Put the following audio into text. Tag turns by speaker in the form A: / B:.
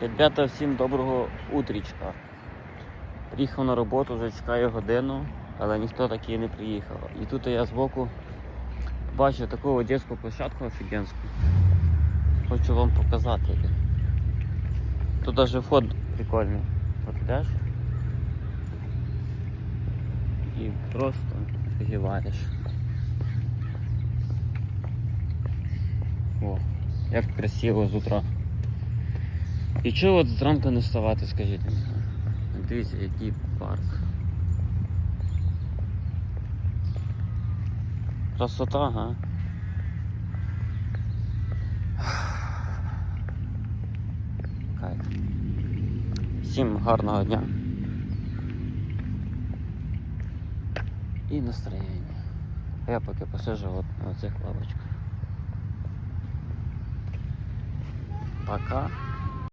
A: Ребята, всім доброго утрічка. Приїхав на роботу, вже чекаю годину, але ніхто таки не приїхав. І тут я збоку бачу таку дитячу площадку офігенську. Хочу вам показати. Тут навіть вход прикольний. От йдеш і просто офігіваєш. О, як красиво з утра. І чого от зранку не вставати, скажіть мені? Дивіться, який парк. Красота, га? Кайф. Всім гарного дня. І настроєння. А я поки посижу от на цих лавочках. Пока.